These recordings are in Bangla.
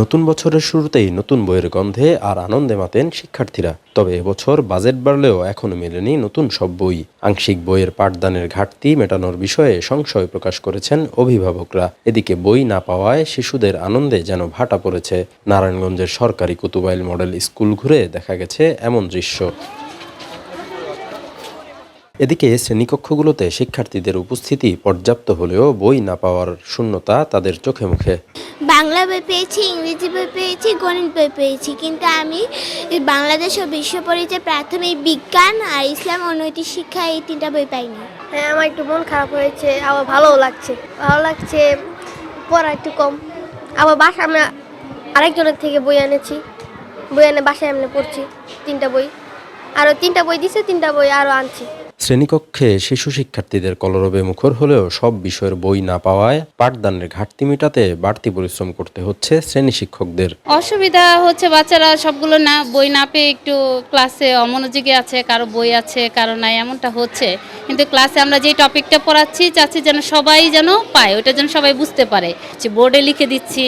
নতুন বছরের শুরুতেই নতুন বইয়ের গন্ধে আর আনন্দে মাতেন শিক্ষার্থীরা। তবে এবছর বাজেট বাড়লেও এখনও মেলেনি নতুন সব বই। আংশিক বইয়ের পাঠদানের ঘাটতি মেটানোর বিষয়ে সংশয় প্রকাশ করেছেন অভিভাবকরা। এদিকে বই না পাওয়ায় শিশুদের আনন্দে যেন ভাটা পড়েছে। নারায়ণগঞ্জের সরকারি কুতুবাইল মডেল স্কুল ঘুরে দেখা গেছে এমন দৃশ্য। এদিকে শ্রেণীকক্ষগুলোতে শিক্ষার্থীদের উপস্থিতি পর্যাপ্ত হলেও বই না পাওয়ার শূন্যতা তাদের চোখে মুখে। বাংলা বই পেয়েছি ইংরেজি বই পেয়েছি গণিত বই পেয়েছি। কিন্তু আমি বাংলাদেশ ও বিশ্ব পরিচয় প্রাথমিক বিজ্ঞান আর ইসলাম ও নৈতিক শিক্ষা এই তিনটা বই পাইনি। হ্যাঁ আমার একটু মন খারাপ হয়েছে আবার ভালোও লাগছে। ভালো লাগছে পড়া একটু কম। আবার বাসা আমি আরেকজনের থেকে বই এনেছি। বই এনে বাসায় এমনি পড়ছি তিনটা বই। আরও তিনটা বই দিছে তিনটা বই আরও আনছি। শ্রেণীকক্ষে শিশু শিক্ষার্থীদের কলরবে মুখর হলেও সব বিষয়ের বই না পাওয়ায় পাঠদানের ঘাটতি মেটাতে বাড়তি পরিশ্রম করতে হচ্ছে শ্রেণি শিক্ষকদের। অসুবিধা হচ্ছে বাচ্চারা সবগুলো না বই না পেয়ে একটু ক্লাসে অমনোযোগী আছে কারও বই আছে কারও নাই এমনটা হচ্ছে। কিন্তু ক্লাসে আমরা যে টপিকটা পড়াচ্ছি চাচ্ছি যেন সবাই যেন পায় ওটা যেন সবাই বুঝতে পারে। যে বোর্ডে লিখে দিচ্ছি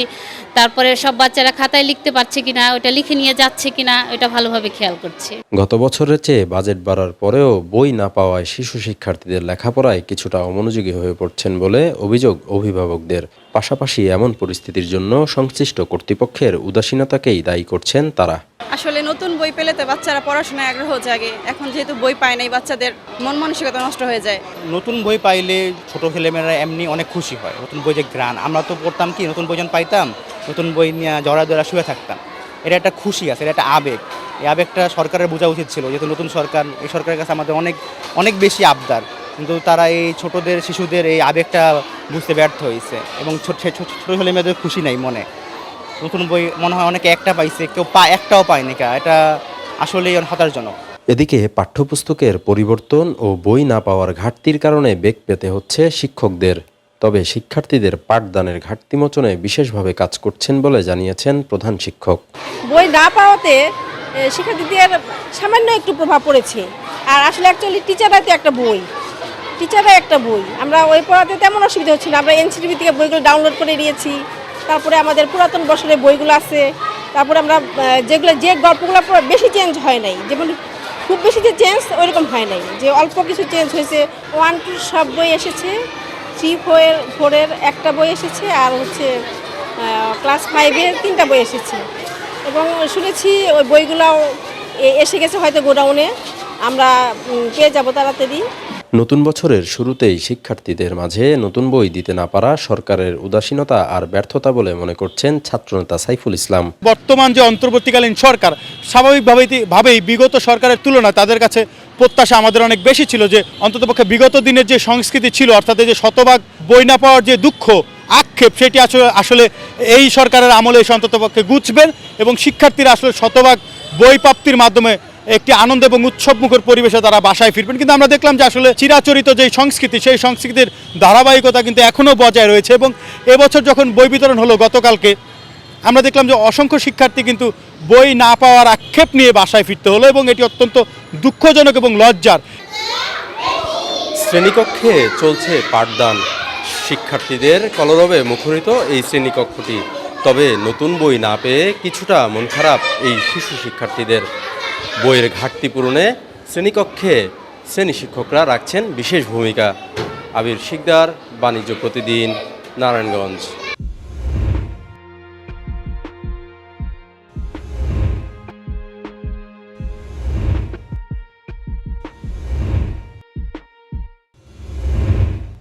তারপরে সব বাচ্চারা খাতায় লিখতে পারছে কিনা ওটা লিখে নিয়ে যাচ্ছে কিনা ওটা ভালোভাবে খেয়াল করছি। গত বছরের চেয়ে বাজেট বাড়ার পরেও বই না পাওয়ায় শিশু শিক্ষার্থীদের লেখাপড়ায় কিছুটা অমনোযোগী হয়ে পড়ছেন বলে অভিযোগ অভিভাবকদের। পাশাপাশি এমন পরিস্থিতির জন্য সংশ্লিষ্ট কর্তৃপক্ষের উদাসীনতাকেই দায়ী করছেন তারা। আসলে নতুন বই পেলে তো বাচ্চারা পড়াশোনায় আগ্রহ জাগে। এখন যেহেতু বই পায় নাই বাচ্চাদের মন মানসিকতা নষ্ট হয়ে যায়। নতুন বই পাইলে ছোট ছেলেমেয়েরা এমনি অনেক খুশি হয়। নতুন বই যে গ্রান আমরা তো পড়তাম কি নতুন বই যখন পাইতাম নতুন বই নিয়ে জড়া জড়া শুয়ে থাকতাম। এটা একটা খুশি আছে, এটা একটা আবেগ। এই আবেগটা সরকারের বোঝা উচিত ছিল, যেহেতু নতুন সরকার, এই সরকারের কাছে আমাদের অনেক অনেক বেশি আবদার। কিন্তু তারা এই ছোটদের, শিশুদের এই আবেগটা বুঝতে ব্যর্থ হয়েছে এবং ছোট ছোট ছেলে মেয়েদের খুশি নাই মনে। নতুন বই মনে হয় অনেকে একটা পাইছে, কেউ পা, একটাও পায়নি কা, এটা আসলেই হতাশজনক। এদিকে পাঠ্যপুস্তকের পরিবর্তন ও বই না পাওয়ার ঘাটতির কারণে বেগ পেতে হচ্ছে শিক্ষকদের। তবে শিক্ষার্থীদের পাঠদানের ঘাটতি মোচনে বিশেষভাবে কাজ করছেন বলে জানিয়েছেন প্রধান শিক্ষক। বই না পাওয়াতে শিক্ষার্থীদের সামান্য একটু প্রভাব পড়েছে। আর আসলে অ্যাকচুয়ালি টিচাররাই তো একটা বই। টিচাররাই একটা বই। আমরা ওই পড়াতে তেমন অসুবিধা হচ্ছে না। আমরা এনসিটিভি থেকে বইগুলো ডাউনলোড করে নিয়েছি। তারপরে আমাদের পুরাতন বছরের বইগুলো আছে। তারপরে আমরা যেগুলো, যে গল্পগুলো বেশি চেঞ্জ হয় নাই। যেমন খুব বেশি যে চেঞ্জ ওইরকম হয় নাই। যে অল্প কিছু চেঞ্জ হয়েছে। ওয়ান টু সব বই এসেছে। থ্রি ফোরের ফোরের একটা বই এসেছে আর হচ্ছে ক্লাস ফাইভের তিনটা বই এসেছে। এবং শুনেছি ওই বইগুলোও এ- এসে গেছে হয়তো গোডাউনে। আমরা পেয়ে যাব তাড়াতাড়ি। নতুন বছরের শুরুতেই শিক্ষার্থীদের মাঝে নতুন বই দিতে না পারা সরকারের উদাসীনতা আর ব্যর্থতা বলে মনে করছেন ছাত্রনেতা সাইফুল ইসলাম। বর্তমান যে অন্তর্বর্তীকালীন সরকার স্বাভাবিকভাবেই ভাবেই বিগত সরকারের তুলনায় তাদের কাছে প্রত্যাশা আমাদের অনেক বেশি ছিল যে অন্ততপক্ষে বিগত দিনের যে সংস্কৃতি ছিল, অর্থাৎ যে শতভাগ বই না পাওয়ার যে দুঃখ, আক্ষেপ, সেটি আসলে আসলে এই সরকারের আমলে এসে অন্ততপক্ষে গুছবেন এবং শিক্ষার্থীরা আসলে শতভাগ বই প্রাপ্তির মাধ্যমে একটি আনন্দ এবং উৎসবমুখর পরিবেশে তারা বাসায় ফিরবেন। কিন্তু আমরা দেখলাম যে আসলে চিরাচরিত যে সংস্কৃতি, সেই সংস্কৃতির ধারাবাহিকতা কিন্তু এখনও বজায় রয়েছে এবং এবছর যখন বই বিতরণ হলো গতকালকে আমরা দেখলাম যে অসংখ্য শিক্ষার্থী কিন্তু বই না পাওয়ার আক্ষেপ নিয়ে বাসায় ফিরতে হলো এবং এটি অত্যন্ত দুঃখজনক এবং লজ্জার। শ্রেণীকক্ষে চলছে পাঠদান। শিক্ষার্থীদের কলরবে মুখরিত এই শ্রেণীকক্ষটি। তবে নতুন বই না পেয়ে কিছুটা মন খারাপ এই শিশু শিক্ষার্থীদের। বইয়ের ঘাটতি পূরণে শ্রেণীকক্ষে শ্রেণি শিক্ষকরা রাখছেন বিশেষ ভূমিকা। আবির শিকদার, বাণিজ্য প্রতিদিন, নারায়ণগঞ্জ।